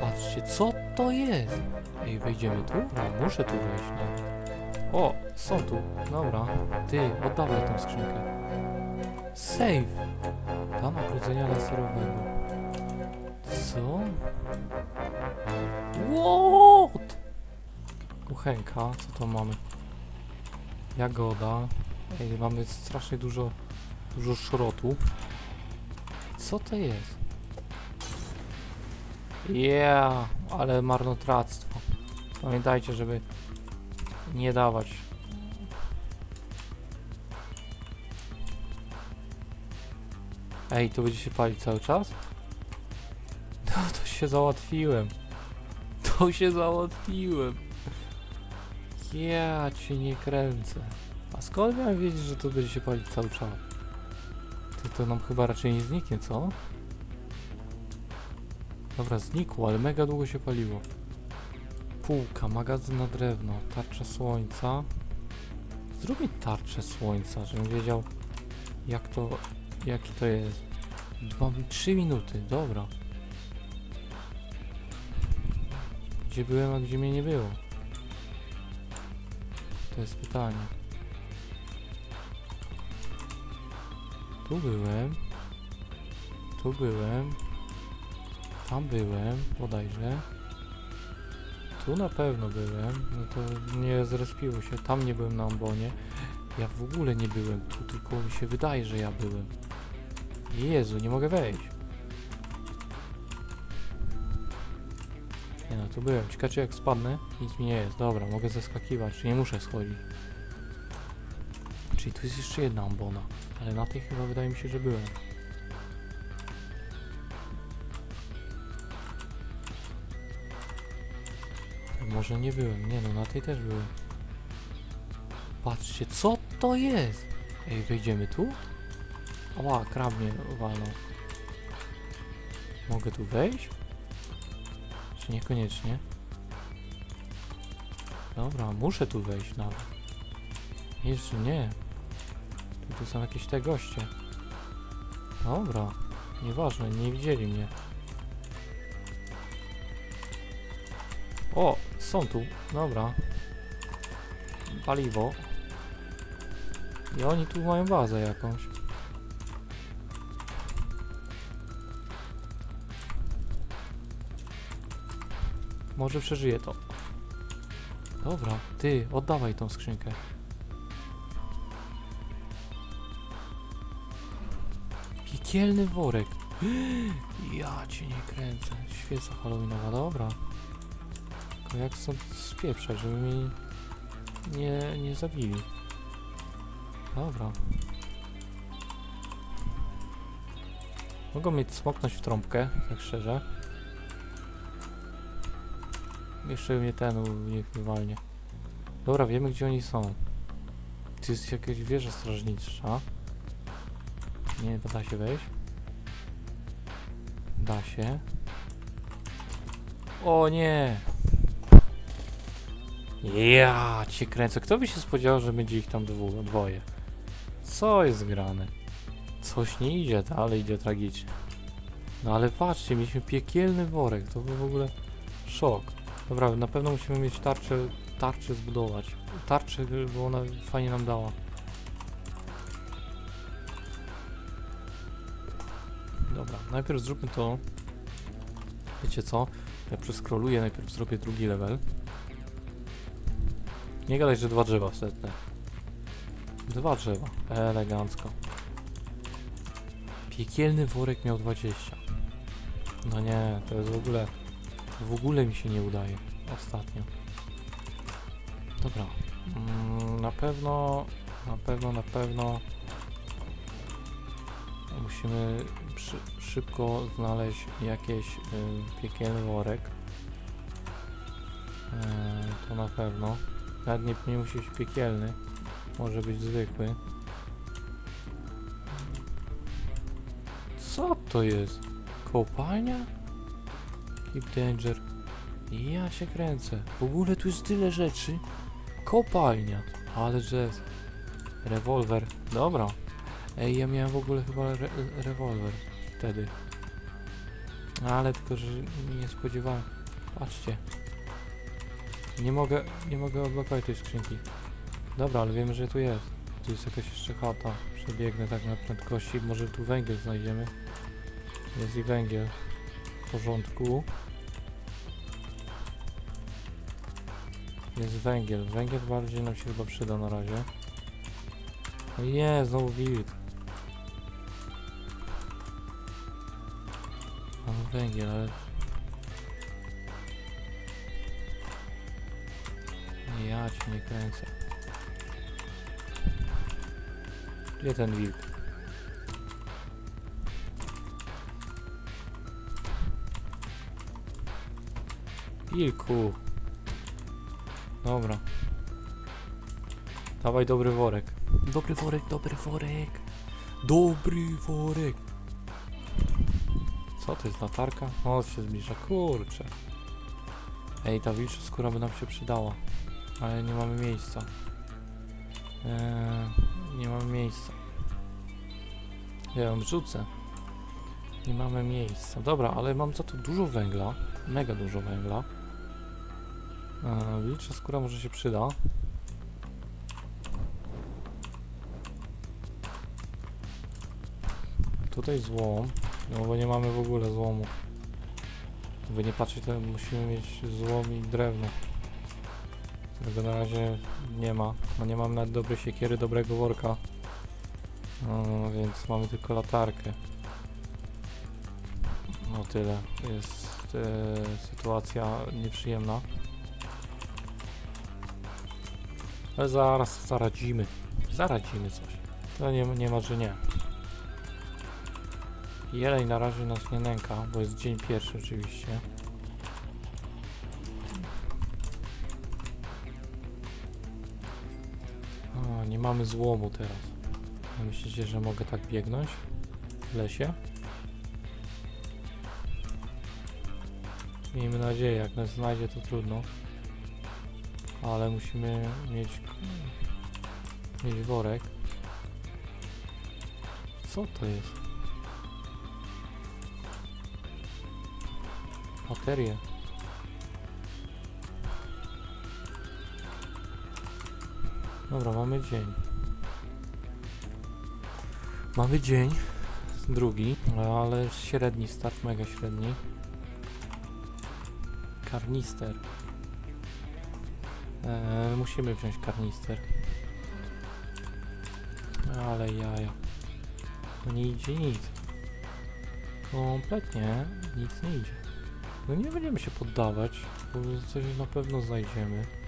Patrzcie, co to jest? Ej, wejdziemy tu? No, muszę tu wejść, no. O, są tu. Dobra. Ty, oddawaj tą skrzynkę. Save! Plan ogrodzenia laserowego. Co? What? Kuchenka, co to mamy? Jagoda. Ej, mamy strasznie dużo, dużo szrotu. Co to jest? Yeah, ale marnotrawstwo. Pamiętajcie, żeby nie dawać. Ej, to będzie się palić cały czas? No to się załatwiłem. To się załatwiłem. Ja cię nie kręcę. A skąd miałem wiedzieć, że to będzie się palić cały czas? To, to nam chyba raczej nie zniknie, co? Dobra, znikło, ale mega długo się paliło. Półka, magazyn na drewno, tarcza słońca. Zrób mi tarczę słońca, żebym wiedział jak to, jaki to jest. Dwa, trzy minuty, dobra. Gdzie byłem, a gdzie mnie nie było? To jest pytanie. Tu byłem. Tu byłem. Tam byłem, bodajże. Tu na pewno byłem. No to nie zrespiło się. Tam nie byłem na ambonie. Ja w ogóle nie byłem. Tu tylko mi się wydaje, że ja byłem. Jezu, nie mogę wejść. Nie no, tu byłem. Ciekawe jak spadnę, nic mi nie jest. Dobra, mogę zeskakiwać, nie muszę schodzić. Czyli tu jest jeszcze jedna ambona. Ale na tej chyba wydaje mi się, że byłem. Może nie byłem. Nie no, na tej też byłem. Patrzcie, co to jest? Ej, wejdziemy tu? Ała, krab mnie walnął. Mogę tu wejść? Czy niekoniecznie? Dobra, muszę tu wejść nawet. Jeszcze nie. Tu, tu są jakieś te goście. Dobra, nieważne, nie widzieli mnie. O, są tu, dobra. Paliwo. I oni tu mają bazę jakąś. Może przeżyję to. Dobra, ty, oddawaj tą skrzynkę. Piekielny worek. Ja cię nie kręcę. Świeca halloweenowa, dobra. Jak stąd spieprzać, żeby mi nie, nie zabili. Dobra. Mogą mnie smoknąć w trąbkę, tak szczerze. Jeszcze mnie ten niech mnie walnie. Dobra, wiemy gdzie oni są. Tu jest jakaś wieża strażnicza. Nie, to da się wejść. Da się. O nie! Ja cię kręcę. Kto by się spodziewał, że będzie ich tam dwu, dwoje? Co jest grane? Coś nie idzie, ale idzie tragicznie. No ale patrzcie, mieliśmy piekielny worek. To był w ogóle szok. Dobra, na pewno musimy mieć tarczę, tarczę zbudować. Tarczę, bo ona fajnie nam dała. Dobra, najpierw zróbmy to. Wiecie co? Ja przeskroluję, najpierw zrobię drugi level. Nie gadaj, że dwa drzewa wstępne. Dwa drzewa. Elegancko. Piekielny worek miał 20. No nie, to jest w ogóle... W ogóle mi się nie udaje. Ostatnio. Dobra. Mm, na pewno... Na pewno, na pewno... Musimy przy, szybko znaleźć jakiś y, piekielny worek. E, to na pewno. Nawet nie, nie musi być piekielny. Może być zwykły. Co to jest? Kopalnia? Keep danger. Ja się kręcę. W ogóle tu jest tyle rzeczy. Kopalnia. Ale jazz. Rewolwer. Dobra. Ej, ja miałem w ogóle chyba re rewolwer wtedy. Ale tylko, że nie spodziewałem. Patrzcie. Nie mogę, nie mogę odblokować tej skrzynki. Dobra, ale wiemy, że tu jest. Tu jest jakaś jeszcze chata. Przebiegnę tak na prędkości. Może tu węgiel znajdziemy. Jest i węgiel. W porządku. Jest węgiel. Węgiel bardziej nam się chyba przyda na razie. No nie, znowu wilk. Węgiel, ale... Cię nie kręcę. Gdzie ten wilk? Wilku. Dobra. Dawaj dobry worek. Dobry worek, dobry worek. Dobry worek. Co to jest latarka? O, się zbliża. Kurczę. Ej, ta wilcza skóra by nam się przydała. Ale nie mamy miejsca. Eee, nie mamy miejsca. Ja ją wrzucę. Nie mamy miejsca. Dobra, ale mam za to dużo węgla. Mega dużo węgla. Eee, wilcza skóra może się przyda. Tutaj złom. No bo nie mamy w ogóle złomu. By nie patrzeć, to musimy mieć złom i drewno. Którego na razie nie ma. No nie mamy nawet dobrej siekiery, dobrego worka. No, więc mamy tylko latarkę. No tyle. Jest e, sytuacja nieprzyjemna. Ale zaraz zaradzimy. Zaradzimy coś. To nie, nie ma, że nie. Jeleń na razie nas nie nęka, bo jest dzień pierwszy oczywiście. Mamy złomu teraz. Myślicie, że mogę tak biegnąć w lesie? Miejmy nadzieję, jak nas znajdzie to trudno. Ale musimy mieć, mieć worek. Co to jest? Baterie. Dobra, mamy dzień. Mamy dzień. Drugi, ale średni start, mega średni. Karnister. Eee, musimy wziąć karnister. Ale jaja. To nie idzie nic. Kompletnie nic nie idzie. No nie będziemy się poddawać, bo coś na pewno znajdziemy.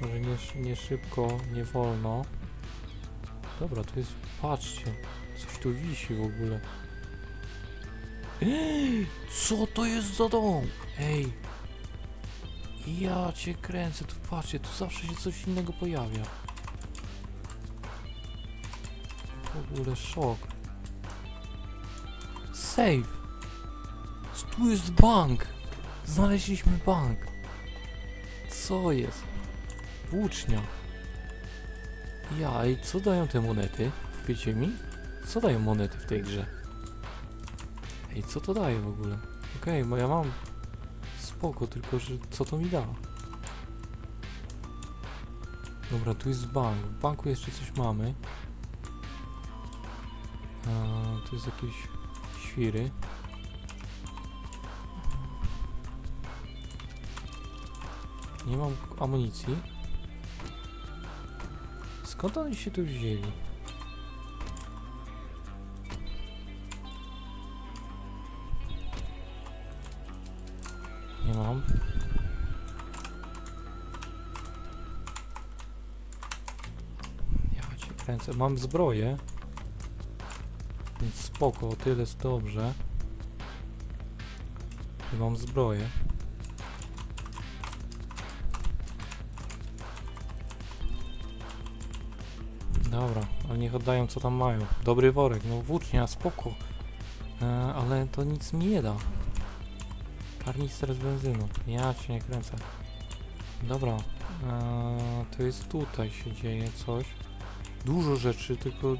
Może nie, nie szybko, nie wolno. Dobra, tu jest, patrzcie, coś tu wisi w ogóle. Co to jest za dom? Ej! Ja cię kręcę, tu patrzcie, tu zawsze się coś innego pojawia. W ogóle szok. Save! Tu jest bank! Znaleźliśmy bank! Co jest? Włócznia. Ja, i co dają te monety? Wiecie mi? Co dają monety w tej grze? Ej, co to daje w ogóle? Okej, bo ja mam spoko, tylko że co to mi da? Dobra, tu jest bank. W banku jeszcze coś mamy. A, tu jest jakieś świry. Nie mam amunicji. Skąd oni się tu wzięli? Nie mam. Ja cię kręcę. Mam zbroję. Więc spoko, o tyle jest dobrze. I mam zbroję. Dobra, ale niech oddają co tam mają. Dobry worek, no włócznia, spoko. E, ale to nic mi nie da. Karnister z benzyną. Ja cię nie kręcę. Dobra. E, to jest tutaj się dzieje coś. Dużo rzeczy, tylko...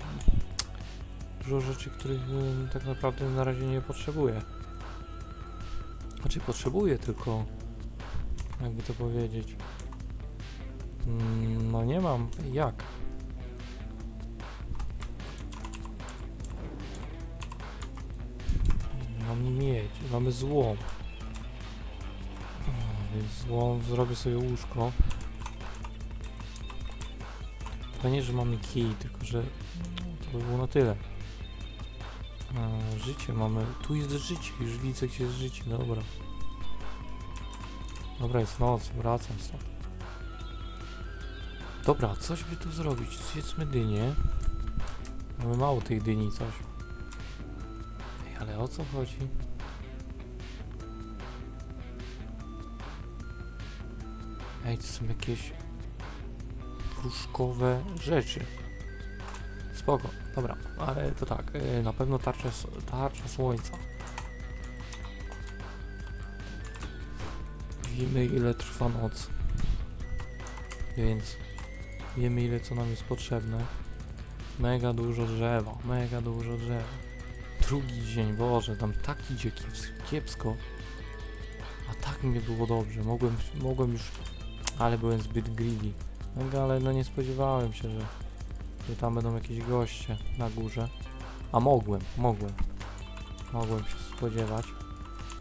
Dużo rzeczy, których e, tak naprawdę na razie nie potrzebuję. Znaczy potrzebuję tylko, jakby to powiedzieć. Mm, No nie mam jak. Miedź, mamy złom. Więc złom zrobię sobie łóżko. To nie, że mamy kij, tylko że to by było na tyle. A, życie mamy. Tu jest życie, już widzę gdzie jest życie, dobra. Dobra, jest noc, wracam stąd. Dobra, coś by tu zrobić. Zjedzmy dynię. Mamy mało tej dyni, coś. Ale o co chodzi? Ej, to są jakieś puszkowe rzeczy. Spoko, dobra, ale to tak, y, na pewno tarcza, tarcza słońca. Wiemy ile trwa noc, więc wiemy ile co nam jest potrzebne. Mega dużo drzewa, mega dużo drzewa. Drugi dzień, Boże, tam tak idzie kiepsko. A tak mi było dobrze, mogłem, mogłem już, ale byłem zbyt greedy. Mega, ale no nie spodziewałem się, że, że tam będą jakieś goście na górze. A mogłem, mogłem. Mogłem się spodziewać.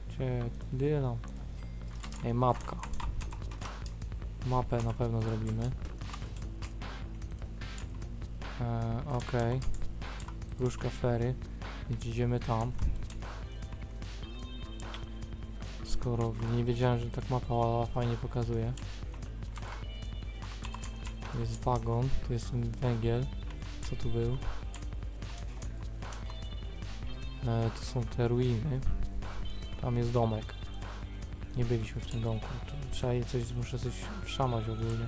Gdzie, Dylan? Ej, mapka. Mapę na pewno zrobimy. Eee, Okej. Gruszka fery. Idziemy tam. Skoro nie wiedziałem, że tak mapa fajnie pokazuje. Tu jest wagon, tu jest węgiel. Co tu był? E, to są te ruiny. Tam jest domek. Nie byliśmy w tym domku. Tu trzeba je coś, muszę coś szamać ogólnie.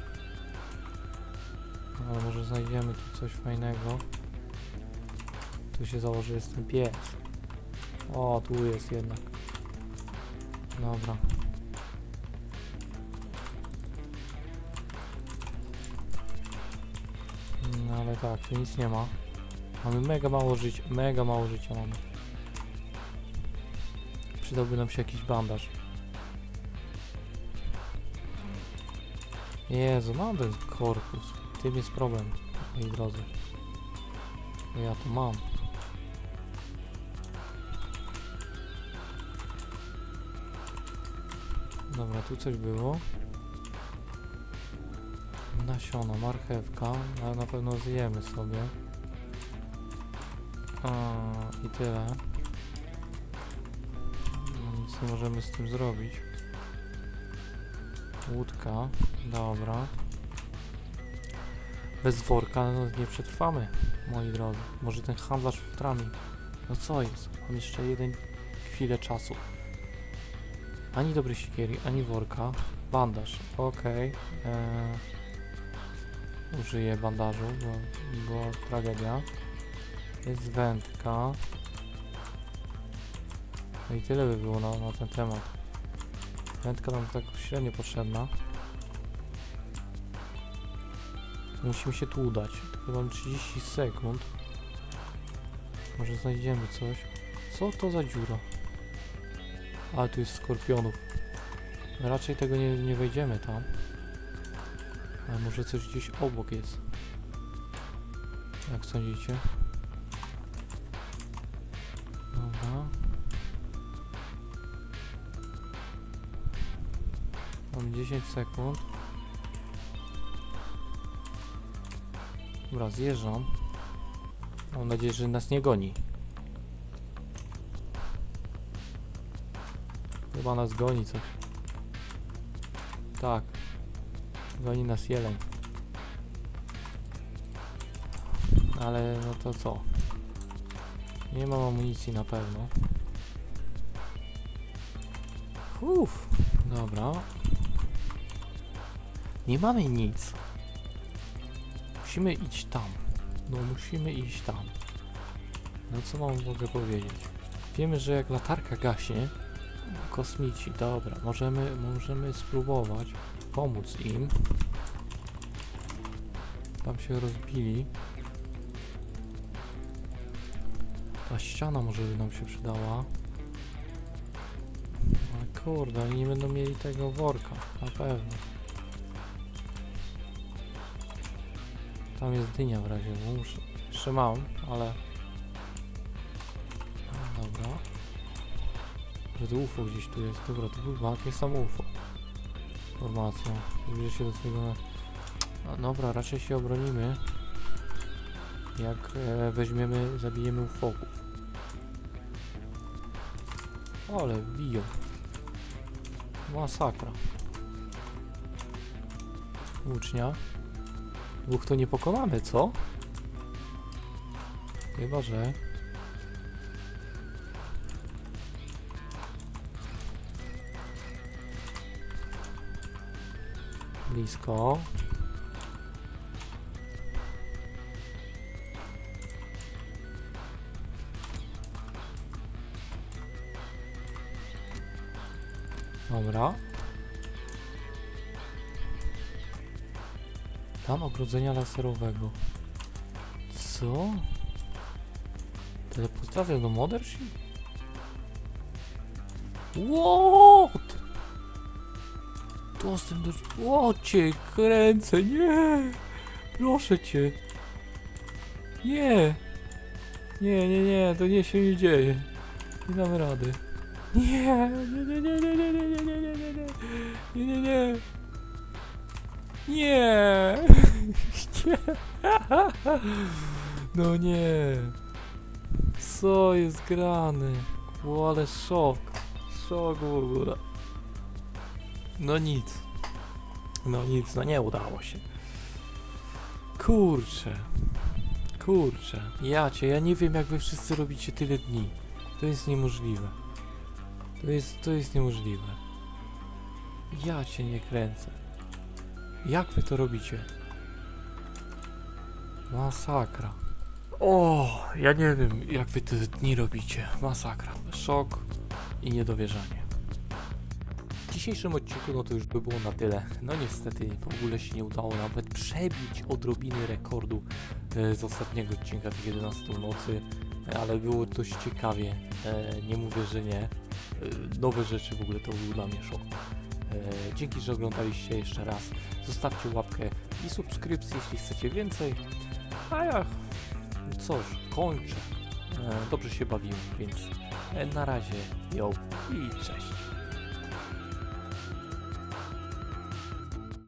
Ale może znajdziemy tu coś fajnego. Tu się założy, jest ten pies. O, tu jest jednak. Dobra. No ale tak, tu nic nie ma. Mamy mega mało życia, mega mało życia mamy. Przydałby nam się jakiś bandaż. Jezu, mam ten korpus. Tym jest problem, moi drodzy. Ja to mam. Tu coś było. Nasiona, marchewka, ale na pewno zjemy sobie. A, I tyle. No, Nic nie możemy z tym zrobić. Łódka, dobra. Bez worka no, nie przetrwamy, moi drodzy. Może ten handlarz futrami. No co jest? Mam jeszcze jeden chwilę czasu. Ani dobrej siekiery, ani worka. Bandaż, okej. Eee, użyję bandażu, bo była tragedia. Jest wędka. No i tyle by było na, na ten temat. Wędka nam tak średnio potrzebna. Musimy się tu udać. Tylko mam 30 sekund. Może znajdziemy coś. Co to za dziura? Ale tu jest skorpionów. Raczej tego nie, nie wejdziemy tam. Ale może coś gdzieś obok jest. Jak sądzicie? Dobra. Mam 10 sekund. Dobra, zjeżdżam. Mam nadzieję, że nas nie goni. Chyba nas goni coś. Tak. Goni nas jeleń. Ale no to co? Nie mam amunicji na pewno. Uff, dobra. Nie mamy nic. Musimy iść tam. No musimy iść tam. No co mam mogę powiedzieć? Wiemy, że jak latarka gaśnie, kosmici, dobra, możemy, możemy spróbować pomóc im. Tam się rozbili. Ta ściana może by nam się przydała. Ale kurde, oni nie będą mieli tego worka, na pewno. Tam jest dynia w razie, muszę... Jeszcze mam, ale... Że to UFO gdzieś tu jest. Dobra, to był bank, jest sam UFO. Informacja. Zbliżę się do swojego... No, dobra, raczej się obronimy. Jak e, weźmiemy, zabijemy ufoków. Ale biją. Masakra. Włócznia. Dwóch to nie pokonamy, co? Chyba, że... Blisko. Dobra. Tam ogrodzenia laserowego. Co? Teleportacja do Mothership? What? Dostęp do... O cię kręcę, nie! Proszę cię. Nie! Nie, nie, nie, to nie się nie dzieje. Nie damy rady. Nie, nie, nie, nie, nie, nie, nie, nie, nie, nie, nie, nie, nie, nie. Nie. No nie. Co jest grane? Ale szok. Szok w ogóle. No nic. No nic, no nie udało się. Kurczę. Kurczę. Ja cię, ja nie wiem jak wy wszyscy robicie tyle dni. To jest niemożliwe. To jest, to jest niemożliwe. Ja cię nie kręcę. Jak wy to robicie? Masakra. O, ja nie wiem, jak wy te dni robicie. Masakra. Szok i niedowierzanie. Dzisiejszym odcinku no to już by było na tyle. No niestety w ogóle się nie udało nawet przebić odrobiny rekordu e, z ostatniego odcinka tych 11 nocy, ale było dość ciekawie. E, nie mówię, że nie. E, nowe rzeczy w ogóle to był dla mnie szok. Dzięki, że oglądaliście jeszcze raz. Zostawcie łapkę i subskrypcję, jeśli chcecie więcej. A ja cóż, kończę. Dobrze się bawiłem, więc na razie, yo i cześć.